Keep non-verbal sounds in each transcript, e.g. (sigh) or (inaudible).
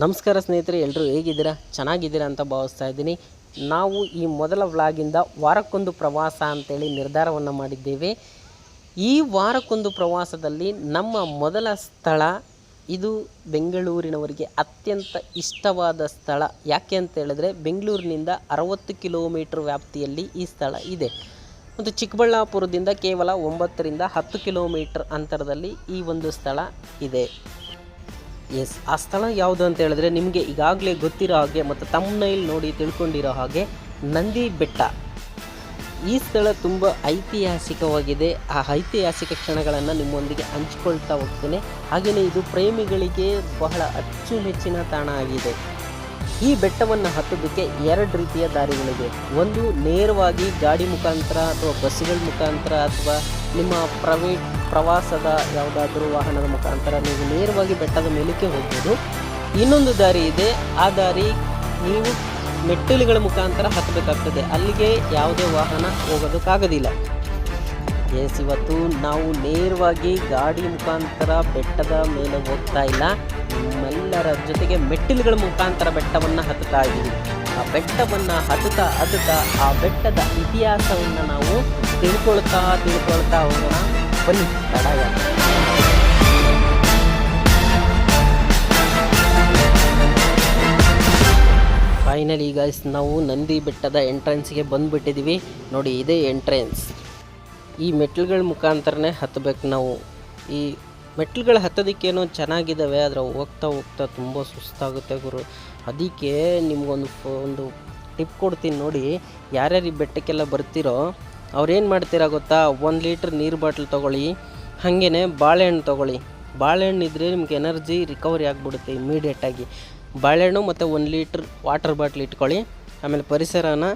ನಮಸ್ಕಾರ ಸ್ನೇಹಿತರೆ ಎಲ್ಲರೂ ಹೇಗಿದ್ದೀರಾ? ಚೆನ್ನಾಗಿದ್ದೀರಾ ಅಂತ ಭಾವಿಸ್ತಾ ಇದ್ದೀನಿ. ನಾವು ಈ ಮೊದಲ ವ್ಲಾಗಿಂದ ವಾರಕ್ಕೊಂದು ಪ್ರವಾಸ ಅಂತೇಳಿ ನಿರ್ಧಾರವನ್ನು ಮಾಡಿದ್ದೇವೆ. ಈ ವಾರಕ್ಕೊಂದು ಪ್ರವಾಸದಲ್ಲಿ ನಮ್ಮ ಮೊದಲ ಸ್ಥಳ ಇದು ಬೆಂಗಳೂರಿನವರಿಗೆ ಅತ್ಯಂತ ಇಷ್ಟವಾದ ಸ್ಥಳ. ಯಾಕೆ ಅಂತ ಹೇಳಿದ್ರೆ, ಬೆಂಗಳೂರಿನಿಂದ ಅರವತ್ತು ಕಿಲೋಮೀಟ್ರ್ ವ್ಯಾಪ್ತಿಯಲ್ಲಿ ಈ ಸ್ಥಳ ಇದೆ. ಮತ್ತು ಚಿಕ್ಕಬಳ್ಳಾಪುರದಿಂದ ಕೇವಲ ಒಂಬತ್ತರಿಂದ ಹತ್ತು ಕಿಲೋಮೀಟ್ರ್ ಅಂತರದಲ್ಲಿ ಈ ಒಂದು ಸ್ಥಳ ಇದೆ. ಎಸ್, ಆ ಸ್ಥಳ ಯಾವುದು ಅಂತ ಹೇಳಿದ್ರೆ ನಿಮಗೆ ಈಗಾಗಲೇ ಗೊತ್ತಿರೋ ಹಾಗೆ ಮತ್ತು ತಮ್ಮನೈಲ್ ನೋಡಿ ತಿಳ್ಕೊಂಡಿರೋ ಹಾಗೆ ನಂದಿ ಬೆಟ್ಟ. ಈ ಸ್ಥಳ ತುಂಬ ಐತಿಹಾಸಿಕವಾಗಿದೆ. ಆ ಐತಿಹಾಸಿಕ ಕ್ಷಣಗಳನ್ನು ನಿಮ್ಮೊಂದಿಗೆ ಹಂಚ್ಕೊಳ್ತಾ ಹೋಗ್ತೇನೆ. ಹಾಗೆಯೇ ಇದು ಪ್ರೇಮಿಗಳಿಗೆ ಬಹಳ ಅಚ್ಚುಮೆಚ್ಚಿನ ತಾಣ ಆಗಿದೆ. ಈ ಬೆಟ್ಟವನ್ನು ಹತ್ತೋದಕ್ಕೆ ಎರಡು ರೀತಿಯ ದಾರಿಗಳಿವೆ. ಒಂದು, ನೇರವಾಗಿ ಗಾಡಿ ಮುಖಾಂತರ ಅಥವಾ ಬಸ್ಸುಗಳ ಮುಖಾಂತರ ಅಥವಾ ನಿಮ್ಮ ಪ್ರೈವೇಟ್ ಪ್ರವಾಸದ ಯಾವುದಾದ್ರೂ ವಾಹನದ ಮುಖಾಂತರ ನೀವು ನೇರವಾಗಿ ಬೆಟ್ಟದ ಮೇಲಕ್ಕೆ ಹೋಗ್ಬೋದು. ಇನ್ನೊಂದು ದಾರಿ ಇದೆ. ಆ ದಾರಿ ನೀವು ಮೆಟ್ಟಿಲುಗಳ ಮುಖಾಂತರ ಹತ್ತಬೇಕಾಗ್ತದೆ. ಅಲ್ಲಿಗೆ ಯಾವುದೇ ವಾಹನ ಹೋಗೋದಕ್ಕಾಗೋದಿಲ್ಲ. ಎಸ್, ಇವತ್ತು ನಾವು ನೇರವಾಗಿ ಗಾಡಿ ಮುಖಾಂತರ ಬೆಟ್ಟದ ಮೇಲೆ ಹೋಗ್ತಾ ಇಲ್ಲ. ನಮ್ಮೆಲ್ಲರ ಜೊತೆಗೆ ಮೆಟ್ಟಿಲುಗಳ ಮುಖಾಂತರ ಬೆಟ್ಟವನ್ನು ಹತ್ತುತ್ತಾ ಇದ್ದೀವಿ. ಆ ಬೆಟ್ಟವನ್ನು ಹತ್ತುತ್ತಾ ಹತ್ತುತ್ತಾ ಆ ಬೆಟ್ಟದ ಇತಿಹಾಸವನ್ನು ನಾವು ತಿಳ್ಕೊಳ್ತಾ ತಿಳ್ಕೊಳ್ತಾ ಹೋಗೋಣ. ಬನ್ನಿ, ತಡ ಫೈನಲಿ ಗೈಸ್ ನಾವು ನಂದಿ ಬೆಟ್ಟದ ಎಂಟ್ರೆನ್ಸ್ಗೆ ಬಂದುಬಿಟ್ಟಿದ್ದೀವಿ. ನೋಡಿ, ಇದೇ ಎಂಟ್ರೆನ್ಸ್ ಈ ಮೆಟ್ಲುಗಳ ಮುಖಾಂತರನೇ ಹತ್ತಬೇಕು. ನಾವು ಈ ಮೆಟ್ಲುಗಳು ಹತ್ತೋದಕ್ಕೇನೋ ಚೆನ್ನಾಗಿದ್ದಾವೆ ಆದರೆ ಹೋಗ್ತಾ ಹೋಗ್ತಾ ತುಂಬ ಸುಸ್ತಾಗುತ್ತೆ ಗುರು. ಅದಕ್ಕೆ ನಿಮಗೊಂದು ಒಂದು ಟಿಪ್ ಕೊಡ್ತೀನಿ ನೋಡಿ. ಯಾರ್ಯಾರು ಈ ಬೆಟ್ಟಕ್ಕೆಲ್ಲ ಬರ್ತೀರೋ, ಅವ್ರೇನು ಮಾಡ್ತೀರಾ ಗೊತ್ತಾ? ಒಂದು ಲೀಟ್ರ್ ನೀರು ಬಾಟ್ಲ್ ತೊಗೊಳ್ಳಿ ಹಾಗೇ ಬಾಳೆಹಣ್ಣು ತೊಗೊಳ್ಳಿ. ಬಾಳೆಹಣ್ಣು ಇದ್ದರೆ ನಿಮ್ಗೆ ಎನರ್ಜಿ ರಿಕವರಿ ಆಗಿಬಿಡುತ್ತೆ ಇಮ್ಮಿಡಿಯೇಟಾಗಿ ಬಾಳೆಹಣ್ಣು ಮತ್ತು ಒಂದು ಲೀಟ್ರ್ ವಾಟರ್ ಬಾಟ್ಲ್ ಇಟ್ಕೊಳ್ಳಿ, ಆಮೇಲೆ ಪರಿಸರನ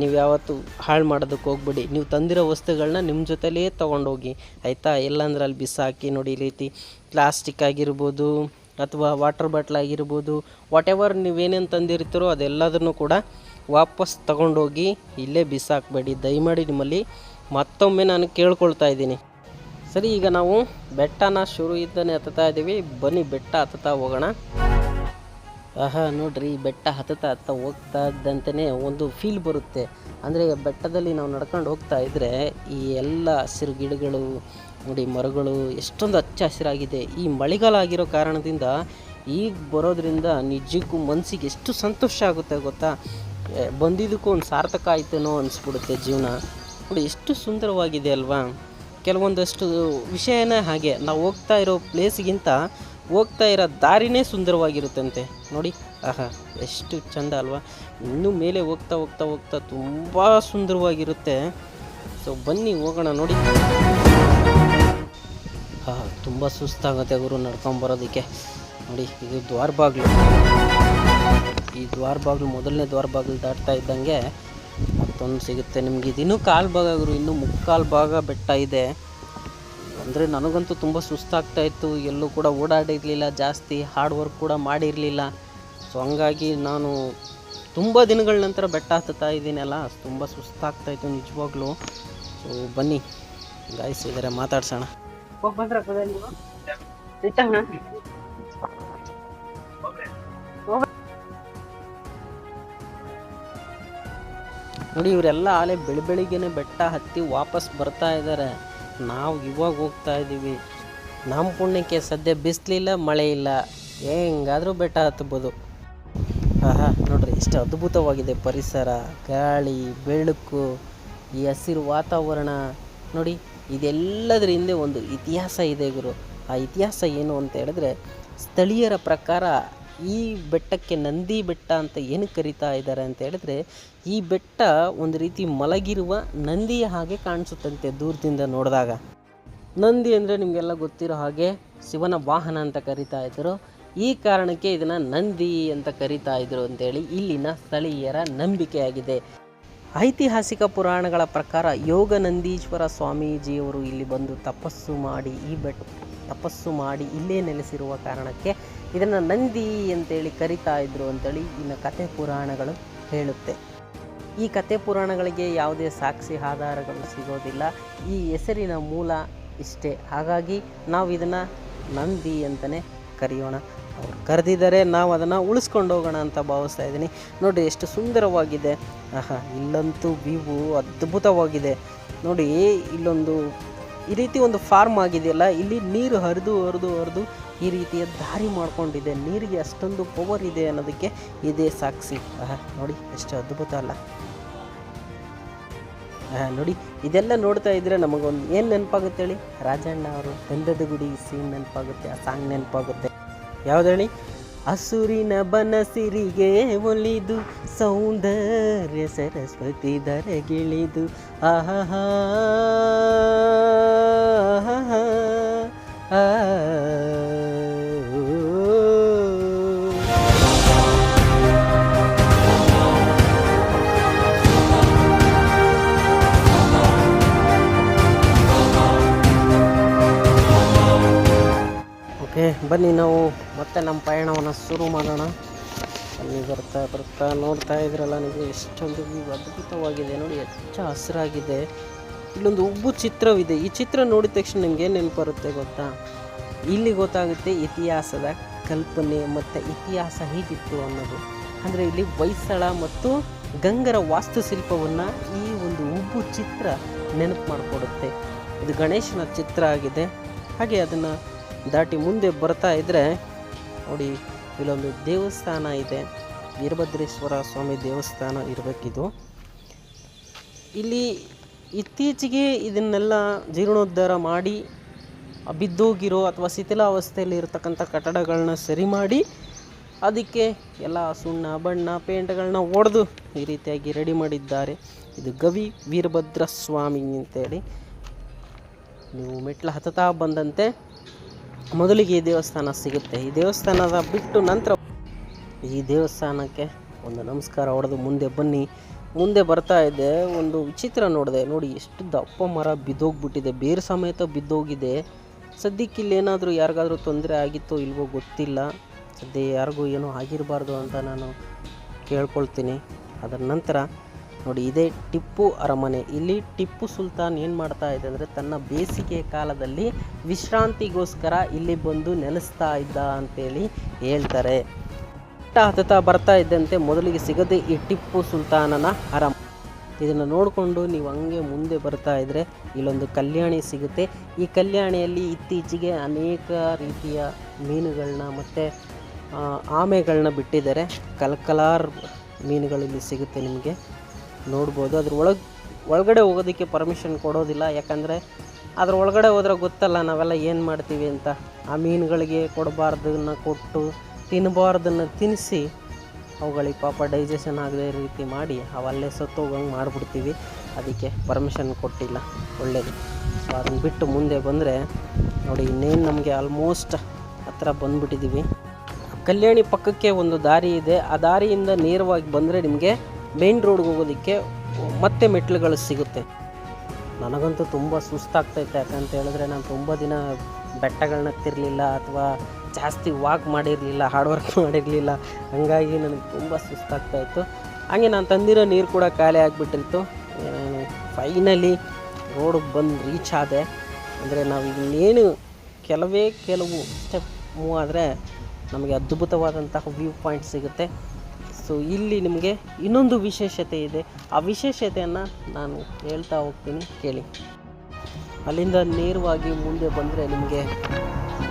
ನೀವು ಯಾವತ್ತು ಹಾಳು ಮಾಡೋದಕ್ಕೆ ಹೋಗ್ಬೇಡಿ. ನೀವು ತಂದಿರೋ ವಸ್ತುಗಳನ್ನ ನಿಮ್ಮ ಜೊತೆಲೇ ತೊಗೊಂಡೋಗಿ, ಆಯಿತಾ? ಎಲ್ಲಂದ್ರೆ ಅಲ್ಲಿ ಬಿಸಾಕಿ ನೋಡಿ ರೀತಿ ಪ್ಲಾಸ್ಟಿಕ್ ಆಗಿರ್ಬೋದು ಅಥವಾ ವಾಟರ್ ಬಾಟ್ಲ್ ಆಗಿರ್ಬೋದು ವಾಟ್ ಎವರ್ ನೀವೇನೇನು ತಂದಿರ್ತೀರೋ ಅದೆಲ್ಲದನ್ನು ಕೂಡ ವಾಪಸ್ ತಗೊಂಡೋಗಿ ಇಲ್ಲೇ ಬಿಸಾಕಬೇಡಿ. ದಯಮಾಡಿ ನಿಮ್ಮಲ್ಲಿ ಮತ್ತೊಮ್ಮೆ ನಾನು ಕೇಳ್ಕೊಳ್ತಾ ಇದ್ದೀನಿ. ಸರಿ, ಈಗ ನಾವು ಬೆಟ್ಟನ ಶುರು ಇದ್ದಾನೆ ಹತ್ತುತ್ತಾ ಇದ್ದೀವಿ. ಬನ್ನಿ, ಬೆಟ್ಟ ಹತ್ತುತ್ತಾ ಹೋಗೋಣ. ಆಹಾ, ನೋಡ್ರಿ ಬೆಟ್ಟ ಹತ್ತುತ್ತಾ ಹತ್ತ ಹೋಗ್ತಾ ಇದ್ದಂತೆಯೇ ಒಂದು ಫೀಲ್ ಬರುತ್ತೆ. ಅಂದರೆ ಬೆಟ್ಟದಲ್ಲಿ ನಾವು ನಡ್ಕೊಂಡು ಹೋಗ್ತಾ ಇದ್ದರೆ ಈ ಎಲ್ಲ ಹಸಿರು ಗಿಡಗಳು, ನೋಡಿ ಮರಗಳು, ಎಷ್ಟೊಂದು ಹಚ್ಚ ಹಸಿರಾಗಿದೆ. ಈ ಮಳೆಗಾಲ ಆಗಿರೋ ಕಾರಣದಿಂದ ಈಗ ಬರೋದ್ರಿಂದ ನಿಜಕ್ಕೂ ಮನಸ್ಸಿಗೆ ಎಷ್ಟು ಸಂತೋಷ ಆಗುತ್ತೆ ಗೊತ್ತಾ? ಬಂದಿದ್ದಕ್ಕೂ ಒಂದು ಸಾರ್ಥಕ ಆಯ್ತೇನೋ ಅನಿಸ್ಬಿಡುತ್ತೆ ಜೀವನ. ನೋಡಿ, ಎಷ್ಟು ಸುಂದರವಾಗಿದೆ ಅಲ್ವಾ? ಕೆಲವೊಂದಷ್ಟು ವಿಷಯನೇ ಹಾಗೆ. ನಾವು ಹೋಗ್ತಾ ಇರೋ ಪ್ಲೇಸ್ಗಿಂತ ಹೋಗ್ತಾ ಇರೋ ದಾರಿನೇ ಸುಂದರವಾಗಿರುತ್ತಂತೆ. ನೋಡಿ, ಆಹಾ, ಎಷ್ಟು ಚಂದ ಅಲ್ವಾ? ಇನ್ನೂ ಮೇಲೆ ಹೋಗ್ತಾ ಹೋಗ್ತಾ ಹೋಗ್ತಾ ತುಂಬ ಸುಂದರವಾಗಿರುತ್ತೆ. ಸೊ ಬನ್ನಿ, ಹೋಗೋಣ ನೋಡಿ. ಹಾ ತುಂಬ ಸುಸ್ತಾಗುತ್ತೆ ಗುರು ನಡ್ಕೊಂಬರೋದಕ್ಕೆ ನೋಡಿ, ಇದು ದ್ವಾರ ಬಾಗಿಲು. ಈ ದ್ವಾರ ಬಾಗಿಲು, ಮೊದಲನೇ ದ್ವಾರ ಬಾಗಿಲು ದಾಟ್ತಾ ಇದ್ದಂಗೆ ಮತ್ತೊಂದು ಸಿಗುತ್ತೆ ನಿಮ್ಗೆ. ಇನ್ನೂ ಕಾಲು ಭಾಗ ಗುರು, ಇನ್ನೂ ಮುಕ್ಕಾಲು ಭಾಗ ಬೆಟ್ಟ ಇದೆ. ಅಂದರೆ ನನಗಂತೂ ತುಂಬ ಸುಸ್ತಾಗ್ತಾ ಇತ್ತು. ಎಲ್ಲೂ ಕೂಡ ಓಡಾಡಿರಲಿಲ್ಲ ಜಾಸ್ತಿ ಹಾರ್ಡ್ ವರ್ಕ್ ಕೂಡ ಮಾಡಿರಲಿಲ್ಲ. ಸೊ ಹಂಗಾಗಿ ನಾನು ತುಂಬ ದಿನಗಳ ನಂತರ ಬೆಟ್ಟ ಹತ್ತುತ್ತಾ ಇದ್ದೀನಲ್ಲ ತುಂಬ ಸುಸ್ತಾಗ್ತಾ ಇತ್ತು ನಿಜವಾಗ್ಲೂ. ಸೊ ಬನ್ನಿ. ಗಾಯ್ಸ್ ಇದ್ದಾರೆ ಮಾತಾಡ್ಸೋಣ. ನೋಡಿ ಇವರೆಲ್ಲ ಆಲೆ ಬೆಳಿ ಬೆಳಿಗ್ಗೆನೆ ಬೆಟ್ಟ ಹತ್ತಿ ವಾಪಸ್ ಬರ್ತಾ ಇದ್ದಾರೆ ನಾವು ಇವಾಗ ಹೋಗ್ತಾ ಇದ್ದೀವಿ. ನಮ್ಮ ಪುಣ್ಯಕ್ಕೆ ಸದ್ಯ ಬಿಸಿಲಿಲ್ಲ ಮಳೆ ಇಲ್ಲ ಹೆಂಗಾದರೂ ಬೆಟ್ಟ ಹತ್ಬೋದು ಆಹಾ, ನೋಡ್ರಿ, ಎಷ್ಟು ಅದ್ಭುತವಾಗಿದೆ ಪರಿಸರ, ಗಾಳಿ, ಬೆಳಕು, ಈ ಹಸಿರು ವಾತಾವರಣ. ನೋಡಿ ಇದೆಲ್ಲದರ ಹಿಂದೆ ಒಂದು ಇತಿಹಾಸ ಇದೆ ಗುರು. ಆ ಇತಿಹಾಸ ಏನು ಅಂತ ಹೇಳಿದ್ರೆ, ಸ್ಥಳೀಯರ ಪ್ರಕಾರ ಈ ಬೆಟ್ಟಕ್ಕೆ ನಂದಿ ಬೆಟ್ಟ ಅಂತ ಏನು ಕರೀತಾ ಇದ್ದಾರೆ ಅಂತ ಹೇಳಿದ್ರೆ, ಈ ಬೆಟ್ಟ ಒಂದು ರೀತಿ ಮಲಗಿರುವ ನಂದಿಯ ಹಾಗೆ ಕಾಣಿಸುತ್ತಂತೆ ದೂರದಿಂದ ನೋಡಿದಾಗ. ನಂದಿ ಅಂದರೆ ನಿಮಗೆಲ್ಲ ಗೊತ್ತಿರೋ ಹಾಗೆ ಶಿವನ ವಾಹನ ಅಂತ ಕರಿತಾ ಇದ್ದರು. ಈ ಕಾರಣಕ್ಕೆ ಇದನ್ನು ನಂದಿ ಅಂತ ಕರಿತಾ ಇದ್ರು ಅಂತೇಳಿ ಇಲ್ಲಿನ ಸ್ಥಳೀಯರ ನಂಬಿಕೆಯಾಗಿದೆ. ಐತಿಹಾಸಿಕ ಪುರಾಣಗಳ ಪ್ರಕಾರ ಯೋಗ ನಂದೀಶ್ವರ ಸ್ವಾಮೀಜಿಯವರು ಇಲ್ಲಿ ಬಂದು ತಪಸ್ಸು ಮಾಡಿ ಈ ಬೆಟ್ಟ ತಪಸ್ಸು ಮಾಡಿ ಇಲ್ಲೇ ನೆಲೆಸಿರುವ ಕಾರಣಕ್ಕೆ ಇದನ್ನು ನಂದಿ ಅಂತೇಳಿ ಕರಿತಾ ಇದ್ರು ಅಂತೇಳಿ ಇನ್ನು ಕತೆ ಪುರಾಣಗಳು ಹೇಳುತ್ತೆ. ಈ ಕತೆ ಪುರಾಣಗಳಿಗೆ ಯಾವುದೇ ಸಾಕ್ಷಿ ಆಧಾರಗಳು ಸಿಗೋದಿಲ್ಲ. ಈ ಹೆಸರಿನ ಮೂಲ ಇಷ್ಟೇ. ಹಾಗಾಗಿ ನಾವು ಇದನ್ನು ನಂದಿ ಅಂತಲೇ ಕರೆಯೋಣ. ಅವ್ರು ಕರೆದಿದ್ದಾರೆ, ನಾವು ಅದನ್ನು ಉಳಿಸ್ಕೊಂಡು ಹೋಗೋಣ ಅಂತ ಭಾವಿಸ್ತಾ ಇದ್ದೀನಿ. ನೋಡಿ ಎಷ್ಟು ಸುಂದರವಾಗಿದೆ. ಆಹಾ, ಇಲ್ಲಂತೂ ವಿವು ಅದ್ಭುತವಾಗಿದೆ. ನೋಡಿ, ಇಲ್ಲೊಂದು ಈ ರೀತಿ ಒಂದು ಫಾರ್ಮ್ ಆಗಿದೆಯಲ್ಲ, ಇಲ್ಲಿ ನೀರು ಹರಿದು ಹರಿದು ಹರಿದು ಈ ರೀತಿಯ ದಾರಿ ಮಾಡ್ಕೊಂಡಿದೆ. ನೀರಿಗೆ ಅಷ್ಟೊಂದು ಪವರ್ ಇದೆ ಅನ್ನೋದಕ್ಕೆ ಇದೇ ಸಾಕ್ಷಿ. ನೋಡಿ, ಎಷ್ಟು ಅದ್ಭುತ ಅಲ್ಲ. ನೋಡಿ, ಇದೆಲ್ಲ ನೋಡ್ತಾ ಇದ್ರೆ ನಮಗೊಂದು ಏನು ನೆನಪಾಗುತ್ತೆ ಹೇಳಿ? ರಾಜಣ್ಣ ಅವರು ಗಂಧದ ಗುಡಿ ಸೀನ್ ನೆನಪಾಗುತ್ತೆ, ಆ ಸಾಂಗ್ ನೆನಪಾಗುತ್ತೆ. ಯಾವ್ದು ಹೇಳಿ? ಹಸುರಿನ ಬನಸಿರಿಗೆ ಒಲಿದು, ಸೌಂದರ್ಯ ಸರಸ್ವತಿ ದರಗಿಳಿದು ಆಹಾ. ಓಕೆ ಬನ್ನಿ ನಾವು ಮತ್ತೆ ನಮ್ಮ ಪಯಣವನ್ನು ಶುರು ಮಾಡೋಣ. ಅಲ್ಲಿ ಬರ್ತಾ ಬರ್ತಾ ನೋಡ್ತಾ ಇದ್ರಲ್ಲ ನಿಮಗೆ ಎಷ್ಟೊಂದು ಅದ್ಭುತವಾಗಿದೆ. ನೋಡಿ ಹೆಚ್ಚು ಹಸಿರಾಗಿದೆ. ಇಲ್ಲೊಂದು ಉಬ್ಬು ಚಿತ್ರವಿದೆ. ಈ ಚಿತ್ರ ನೋಡಿದ ತಕ್ಷಣ ನಿಮಗೆ ನೆನಪು ಬರುತ್ತೆ ಗೊತ್ತಾ? ಇಲ್ಲಿ ಗೊತ್ತಾಗುತ್ತೆ ಇತಿಹಾಸದ ಕಲ್ಪನೆ ಮತ್ತು ಇತಿಹಾಸ ಹೀಗಿತ್ತು ಅನ್ನೋದು. ಅಂದರೆ ಇಲ್ಲಿ ಹೊಯ್ಸಳ ಮತ್ತು ಗಂಗರ ವಾಸ್ತುಶಿಲ್ಪವನ್ನು ಈ ಒಂದು ಉಬ್ಬು ಚಿತ್ರ ನೆನಪು ಮಾಡಿಕೊಡುತ್ತೆ. ಇದು ಗಣೇಶನ ಚಿತ್ರ ಆಗಿದೆ. ಹಾಗೆ ಅದನ್ನು ದಾಟಿ ಮುಂದೆ ಬರ್ತಾ ಇದ್ದರೆ ನೋಡಿ, ಇಲ್ಲೊಂದು ದೇವಸ್ಥಾನ ಇದೆ. ವೀರಭದ್ರೇಶ್ವರ ಸ್ವಾಮಿ ದೇವಸ್ಥಾನ ಇರಬೇಕಿದು. ಇಲ್ಲಿ ಇತ್ತೀಚೆಗೆ ಇದನ್ನೆಲ್ಲ ಜೀರ್ಣೋದ್ಧಾರ ಮಾಡಿ, ಬಿದ್ದೋಗಿರೋ ಅಥವಾ ಶಿಥಿಲಾವಸ್ಥೆಯಲ್ಲಿ ಇರತಕ್ಕಂಥ ಕಟ್ಟಡಗಳನ್ನ ಸರಿ ಮಾಡಿ, ಅದಕ್ಕೆ ಎಲ್ಲ ಸುಣ್ಣ, ಬಣ್ಣ ಪೇಂಟ್ಗಳನ್ನ ಒಡೆದು ಈ ರೀತಿಯಾಗಿ ರೆಡಿ ಮಾಡಿದ್ದಾರೆ. ಇದು ಗವಿ ವೀರಭದ್ರ ಸ್ವಾಮಿ ಅಂತೇಳಿ. ನೀವು ಮೆಟ್ಲು ಹತ್ತತಾ ಬಂದಂತೆ ಮೊದಲಿಗೆ ಈ ದೇವಸ್ಥಾನ ಸಿಗುತ್ತೆ. ಈ ದೇವಸ್ಥಾನದ ಬಿಟ್ಟು ನಂತರ ಈ ದೇವಸ್ಥಾನಕ್ಕೆ ಒಂದು ನಮಸ್ಕಾರ ಹೊಡೆದು ಮುಂದೆ ಬನ್ನಿ. ಮುಂದೆ ಬರ್ತಾ ಇದ್ದೆ ಒಂದು ವಿಚಿತ್ರ ನೋಡಿದೆ. ನೋಡಿ, ಎಷ್ಟು ದಪ್ಪ ಮರ ಬಿದ್ದೋಗ್ಬಿಟ್ಟಿದೆ. ಬೇರೆ ಸಮೇತ ಬಿದ್ದೋಗಿದೆ. ಸದ್ಯಕ್ಕೆ ಇಲ್ಲಿ ಏನಾದರೂ ಯಾರಿಗಾದರೂ ತೊಂದರೆ ಆಗಿತ್ತೋ ಇಲ್ವೋ ಗೊತ್ತಿಲ್ಲ. ಸದ್ಯ ಯಾರಿಗೂ ಏನೂ ಆಗಿರಬಾರ್ದು ಅಂತ ನಾನು ಕೇಳ್ಕೊಳ್ತೀನಿ. ಅದರ ನಂತರ, ನೋಡಿ, ಇದೇ ಟಿಪ್ಪು ಅರಮನೆ. ಇಲ್ಲಿ ಟಿಪ್ಪು ಸುಲ್ತಾನ್ ಏನು ಮಾಡ್ತಾ ಇದೆ ಅಂದರೆ, ತನ್ನ ಬೇಸಿಗೆ ಕಾಲದಲ್ಲಿ ವಿಶ್ರಾಂತಿಗೋಸ್ಕರ ಇಲ್ಲಿ ಬಂದು ನೆಲೆಸ್ತಾ ಇದ್ದ ಅಂತೇಳಿ ಹೇಳ್ತಾರೆ. ಬೆಟ್ಟ ಹತ್ತುತ್ತಾ ಬರ್ತಾ ಇದ್ದಂತೆ ಮೊದಲಿಗೆ ಸಿಗದೆ ಈ ಟಿಪ್ಪು ಸುಲ್ತಾನನ ಅರಮ. ಇದನ್ನು ನೋಡಿಕೊಂಡು ನೀವು ಹಂಗೆ ಮುಂದೆ ಬರ್ತಾ ಇದ್ದರೆ ಇಲ್ಲೊಂದು ಕಲ್ಯಾಣಿ ಸಿಗುತ್ತೆ. ಈ ಕಲ್ಯಾಣಿಯಲ್ಲಿ ಇತ್ತೀಚೆಗೆ ಅನೇಕ ರೀತಿಯ ಮೀನುಗಳನ್ನ ಮತ್ತು ಆಮೆಗಳನ್ನ ಬಿಟ್ಟಿದ್ದಾರೆ. ಕಲ್ಕಲಾರ್ ಮೀನುಗಳು ಇಲ್ಲಿ ಸಿಗುತ್ತೆ ನಿಮಗೆ. ನೋಡ್ಬೋದು. ಅದ್ರ ಒಳಗೆ, ಒಳಗಡೆ ಹೋಗೋದಕ್ಕೆ ಪರ್ಮಿಷನ್ ಕೊಡೋದಿಲ್ಲ. ಯಾಕಂದರೆ ಅದ್ರ ಒಳಗಡೆ ಹೋದ್ರೆ ಗೊತ್ತಲ್ಲ ನಾವೆಲ್ಲ ಏನು ಮಾಡ್ತೀವಿ ಅಂತ. ಆ ಮೀನುಗಳಿಗೆ ಕೊಡಬಾರ್ದನ್ನ ಕೊಟ್ಟು ತಿನ್ನಬಾರ್ದನ್ನ ತಿನ್ನಿಸಿ ಅವುಗಳಿಗೆ ಪಾಪ ಡೈಜೆಷನ್ ಆಗದೆ ರೀತಿ ಮಾಡಿ ಅವಲ್ಲೇ ಸತ್ತೋಗಂಗೆ ಮಾಡಿಬಿಡ್ತೀವಿ. ಅದಕ್ಕೆ ಪರ್ಮಿಷನ್ ಕೊಟ್ಟಿಲ್ಲ. ಒಳ್ಳೆಯದು ಸೊ ಅದನ್ನು ಬಿಟ್ಟು ಮುಂದೆ ಬಂದರೆ ನೋಡಿ ಇನ್ನೇನು ನಮಗೆ ಆಲ್ಮೋಸ್ಟ್ ಹತ್ರ ಬಂದುಬಿಟ್ಟಿದ್ದೀವಿ ಕಲ್ಯಾಣಿ ಪಕ್ಕಕ್ಕೆ ಒಂದು ದಾರಿ ಇದೆ. ಆ ದಾರಿಯಿಂದ ನೇರವಾಗಿ ಬಂದರೆ ನಿಮಗೆ ಮೇನ್ ರೋಡ್ಗೆ ಹೋಗೋದಕ್ಕೆ ಮತ್ತೆ ಮೆಟ್ಲುಗಳು ಸಿಗುತ್ತೆ. ನನಗಂತೂ ತುಂಬ ಸುಸ್ತಾಗ್ತೈತೆ ಯಾಕಂತ ಹೇಳಿದ್ರೆ ನಾನು ತುಂಬ ದಿನ ಬೆಟ್ಟಗಳನ್ನ ಹತ್ತಿರಲಿಲ್ಲ ಅಥವಾ ಜಾಸ್ತಿ ವಾಕ್ ಮಾಡಿರಲಿಲ್ಲ (laughs) ಹಾರ್ಡ್ ವರ್ಕ್ ಮಾಡಿರಲಿಲ್ಲ. ಹಾಗಾಗಿ ನನಗೆ ತುಂಬ ಸುಸ್ತಾಗ್ತಾಯಿತ್ತು ಹಾಗೆ ನಾನು ತಂದಿರೋ ನೀರು ಕೂಡ ಖಾಲಿ ಆಗಿಬಿಟ್ಟಿತ್ತು. ಫೈನಲಿ ರೋಡಿಗೆ ಬಂದು ರೀಚ್ ಆದೆ. ಅಂದರೆ ನಾವು ಇನ್ನೇನು ಕೆಲವೇ ಕೆಲವು ಸ್ಟೆಪ್ ಮೂವ್ ಆದರೆ ನಮಗೆ ಅದ್ಭುತವಾದಂತಹ ವ್ಯೂ ಪಾಯಿಂಟ್ ಸಿಗುತ್ತೆ. ಸೊ ಇಲ್ಲಿ ನಿಮಗೆ ಇನ್ನೊಂದು ವಿಶೇಷತೆ ಇದೆ. ಆ ವಿಶೇಷತೆಯನ್ನು ನಾನು ಹೇಳ್ತಾ ಹೋಗ್ತೀನಿ, ಕೇಳಿ. ಅಲ್ಲಿಂದ ನೇರವಾಗಿ ಮುಂದೆ ಬಂದರೆ ನಿಮಗೆ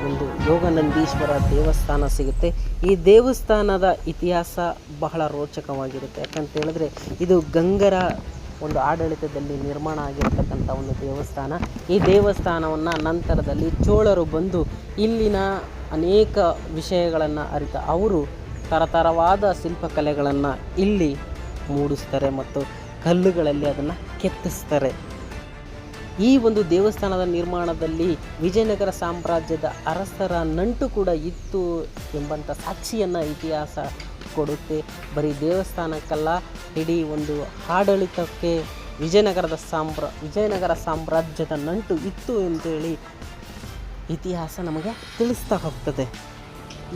ಒಂದು ಯೋಗನಂದೀಶ್ವರ ದೇವಸ್ಥಾನ ಸಿಗುತ್ತೆ. ಈ ದೇವಸ್ಥಾನದ ಇತಿಹಾಸ ಬಹಳ ರೋಚಕವಾಗಿರುತ್ತೆ. ಯಾಕಂತ ಹೇಳಿದ್ರೆ ಇದು ಗಂಗರ ಒಂದು ಆಡಳಿತದಲ್ಲಿ ನಿರ್ಮಾಣ ಆಗಿರತಕ್ಕಂಥ ಒಂದು ದೇವಸ್ಥಾನ. ಈ ದೇವಸ್ಥಾನವನ್ನು ನಂತರದಲ್ಲಿ ಚೋಳರು ಬಂದು ಇಲ್ಲಿನ ಅನೇಕ ವಿಷಯಗಳನ್ನು ಅರಿತ, ಅವರು ತರತರವಾದ ಶಿಲ್ಪಕಲೆಗಳನ್ನು ಇಲ್ಲಿ ಮೂಡಿಸ್ತಾರೆ ಮತ್ತು ಕಲ್ಲುಗಳಲ್ಲಿ ಅದನ್ನು ಕೆತ್ತಿಸ್ತಾರೆ. ಈ ಒಂದು ದೇವಸ್ಥಾನದ ನಿರ್ಮಾಣದಲ್ಲಿ ವಿಜಯನಗರ ಸಾಮ್ರಾಜ್ಯದ ಅರಸರ ನಂಟು ಕೂಡ ಇತ್ತು ಎಂಬಂಥ ಸಾಕ್ಷಿಯನ್ನು ಇತಿಹಾಸ ಕೊಡುತ್ತೆ. ಬರೀ ದೇವಸ್ಥಾನಕ್ಕಲ್ಲ, ಇಡೀ ಒಂದು ಆಡಳಿತಕ್ಕೆ ವಿಜಯನಗರದ ಸಾಮ್ರ, ವಿಜಯನಗರ ಸಾಮ್ರಾಜ್ಯದ ನಂಟು ಇತ್ತು ಅಂತೇಳಿ ಇತಿಹಾಸ ನಮಗೆ ತಿಳಿಸ್ತಾ ಹೋಗ್ತದೆ.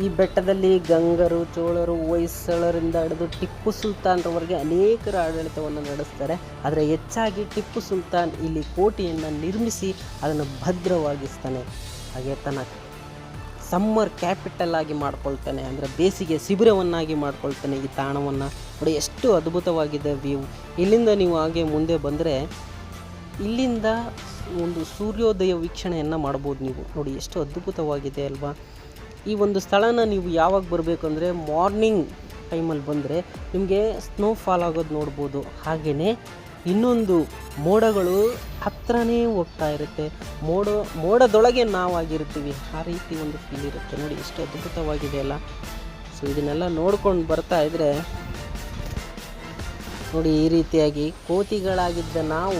ಈ ಬೆಟ್ಟದಲ್ಲಿ ಗಂಗರು, ಚೋಳರು, ಹೊಯ್ಸಳರಿಂದ ಹಿಡಿದು ಟಿಪ್ಪು ಸುಲ್ತಾನ್ರವರೆಗೆ ಅನೇಕರ ಆಡಳಿತವನ್ನು ನಡೆಸ್ತಾರೆ. ಆದರೆ ಹೆಚ್ಚಾಗಿ ಟಿಪ್ಪು ಸುಲ್ತಾನ್ ಇಲ್ಲಿ ಕೋಟೆಯನ್ನು ನಿರ್ಮಿಸಿ ಅದನ್ನು ಭದ್ರವಾಗಿಸ್ತಾನೆ. ಹಾಗೆ ತನ್ನ ಸಮ್ಮರ್ ಕ್ಯಾಪಿಟಲ್ ಆಗಿ ಮಾಡ್ಕೊಳ್ತಾನೆ. ಅಂದರೆ ಬೇಸಿಗೆ ಶಿಬಿರವನ್ನಾಗಿ ಮಾಡ್ಕೊಳ್ತಾನೆ ಈ ತಾಣವನ್ನು. ನೋಡಿ, ಎಷ್ಟು ಅದ್ಭುತವಾಗಿದೆ ವ್ಯೂ. ಇಲ್ಲಿಂದ ನೀವು ಹಾಗೆ ಮುಂದೆ ಬಂದರೆ ಇಲ್ಲಿಂದ ಒಂದು ಸೂರ್ಯೋದಯ ವೀಕ್ಷಣೆಯನ್ನು ಮಾಡ್ಬೋದು ನೀವು. ನೋಡಿ, ಎಷ್ಟು ಅದ್ಭುತವಾಗಿದೆ ಅಲ್ವಾ. ಈ ಒಂದು ಸ್ಥಳನ ನೀವು ಯಾವಾಗ ಬರಬೇಕು ಅಂದರೆ ಮಾರ್ನಿಂಗ್ ಟೈಮಲ್ಲಿ ಬಂದರೆ ನಿಮಗೆ ಸ್ನೋ ಫಾಲ್ ಆಗೋದು ನೋಡ್ಬೋದು. ಹಾಗೆಯೇ ಇನ್ನೊಂದು ಮೋಡಗಳು ಹತ್ರನೇ ಹೋಗ್ತಾ ಇರುತ್ತೆ. ಮೋಡ, ಮೋಡದೊಳಗೆ ನಾವಾಗಿರ್ತೀವಿ. ಆ ರೀತಿ ಒಂದು ಫೀಲ್ ಇರುತ್ತೆ ನೋಡಿ, ಎಷ್ಟು ಅದ್ಭುತವಾಗಿದೆ ಅಲ್ಲ. ಸೊ ಇದನ್ನೆಲ್ಲ ನೋಡ್ಕೊಂಡು ಬರ್ತಾ ಇದ್ದರೆ ನೋಡಿ, ಈ ರೀತಿಯಾಗಿ ಕೋತಿಗಳಾಗಿದ್ದ ನಾವು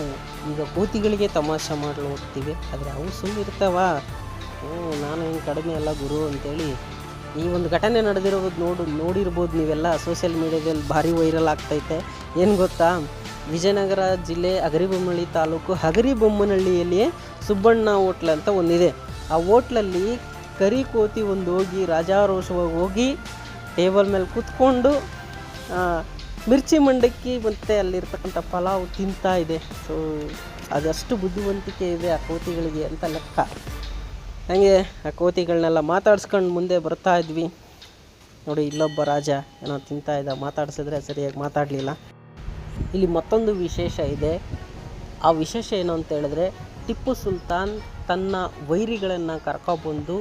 ಈಗ ಕೋತಿಗಳಿಗೆ ತಮಾಷೆ ಮಾಡಲು ಹೋಗ್ತೀವಿ ಆದರೆ ಅವು ಸುಮ್ಮ ಇರ್ತಾವ ಹ್ಞೂ, ನಾನು ಹಿಂಗೆ ಕಡಿಮೆ ಅಲ್ಲ ಗುರು ಅಂತೇಳಿ. ಈ ಒಂದು ಘಟನೆ ನಡೆದಿರೋದು ನೋಡು, ನೋಡಿರ್ಬೋದು ನೀವೆಲ್ಲ. ಸೋಷಿಯಲ್ ಮೀಡ್ಯಾದಲ್ಲಿ ಭಾರಿ ವೈರಲ್ ಆಗ್ತೈತೆ. ಏನು ಗೊತ್ತಾ? ವಿಜಯನಗರ ಜಿಲ್ಲೆ ಹಗರಿಬೊಮ್ಮನಹಳ್ಳಿ ತಾಲೂಕು ಹಗರಿಬೊಮ್ಮನಹಳ್ಳಿಯಲ್ಲಿಯೇ ಸುಬ್ಬಣ್ಣ ಹೋಟ್ಲ್ ಅಂತ ಒಂದಿದೆ. ಆ ಹೋಟ್ಲಲ್ಲಿ ಕರಿ ಕೋತಿ ಒಂದು ಹೋಗಿ ರಾಜಾರೋಷವಾಗಿ ಹೋಗಿ, ಟೇಬಲ್ ಮೇಲೆ ಕೂತ್ಕೊಂಡು ಮಿರ್ಚಿ ಮಂಡಕ್ಕಿ ಮತ್ತು ಅಲ್ಲಿರ್ತಕ್ಕಂಥ ಪಲಾವ್ ತಿಂತಾ ಇದೆ. ಸೊ ಅದಷ್ಟು ಬುದ್ಧಿವಂತಿಕೆ ಇದೆ ಆ ಕೋತಿಗಳಿಗೆ ಅಂತ ಲೆಕ್ಕ. ಹಾಗೆ ಆ ಕೋತಿಗಳನ್ನೆಲ್ಲ ಮಾತಾಡ್ಸ್ಕೊಂಡು ಮುಂದೆ ಬರ್ತಾ ಇದ್ವಿ. ನೋಡಿ, ಇಲ್ಲೊಬ್ಬ ರಾಜ ಏನೋ ತಿಂತಾ ಇದ್ದ, ಮಾತಾಡ್ಸಿದ್ರೆ ಸರಿಯಾಗಿ ಮಾತಾಡಲಿಲ್ಲ. ಇಲ್ಲಿ ಮತ್ತೊಂದು ವಿಶೇಷ ಇದೆ. ಆ ವಿಶೇಷ ಏನು ಅಂತ ಹೇಳಿದ್ರೆ, ಟಿಪ್ಪು ಸುಲ್ತಾನ್ ತನ್ನ ವೈರಿಗಳನ್ನು ಕರ್ಕೊಬಂದು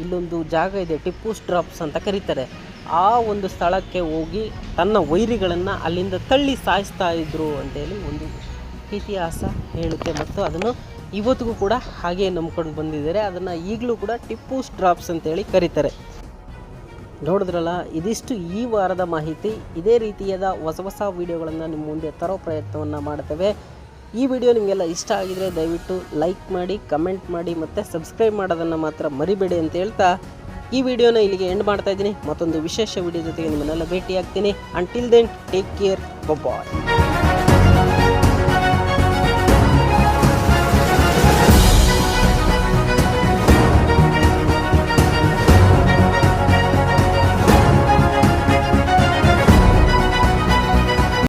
ಇಲ್ಲೊಂದು ಜಾಗ ಇದೆ, ಟಿಪ್ಪು ಸ್ಟ್ರಾಪ್ಸ್ ಅಂತ ಕರೀತಾರೆ. ಆ ಒಂದು ಸ್ಥಳಕ್ಕೆ ಹೋಗಿ ತನ್ನ ವೈರಿಗಳನ್ನು ಅಲ್ಲಿಂದ ತಳ್ಳಿ ಸಾಯಿಸ್ತಾ ಇದ್ರು ಅಂತೇಳಿ ಒಂದು ಇತಿಹಾಸ ಹೇಳುತ್ತೆ ಮತ್ತು ಅದನ್ನು ಇವತ್ತಿಗೂ ಕೂಡ ಹಾಗೆ ನಂಬ್ಕೊಂಡು ಬಂದಿದ್ದಾರೆ. ಅದನ್ನು ಈಗಲೂ ಕೂಡ ಟಿಪ್ಪು ಸ್ಟ್ರಾಪ್ಸ್ ಅಂತೇಳಿ ಕರೀತಾರೆ. ನೋಡಿದ್ರಲ್ಲ, ಇದಿಷ್ಟು ಈ ವಾರದ ಮಾಹಿತಿ. ಇದೇ ರೀತಿಯಾದ ಹೊಸ ಹೊಸ ವೀಡಿಯೋಗಳನ್ನು ನಿಮ್ಮ ಮುಂದೆ ತರೋ ಪ್ರಯತ್ನವನ್ನು ಮಾಡ್ತೇವೆ. ಈ ವಿಡಿಯೋ ನಿಮಗೆಲ್ಲ ಇಷ್ಟ ಆಗಿದರೆ ದಯವಿಟ್ಟು ಲೈಕ್ ಮಾಡಿ, ಕಮೆಂಟ್ ಮಾಡಿ ಮತ್ತು ಸಬ್ಸ್ಕ್ರೈಬ್ ಮಾಡೋದನ್ನು ಮಾತ್ರ ಮರಿಬೇಡಿ ಅಂತ ಹೇಳ್ತಾ ಈ ವಿಡಿಯೋನ ಇಲ್ಲಿಗೆ ಎಂಡ್ ಮಾಡ್ತಾ ಇದ್ದೀನಿ. ಮತ್ತೊಂದು ವಿಶೇಷ ವಿಡಿಯೋ ಜೊತೆಗೆ ನಿಮ್ಮನ್ನೆಲ್ಲ ಭೇಟಿಯಾಗ್ತೀನಿ. Until then take care bye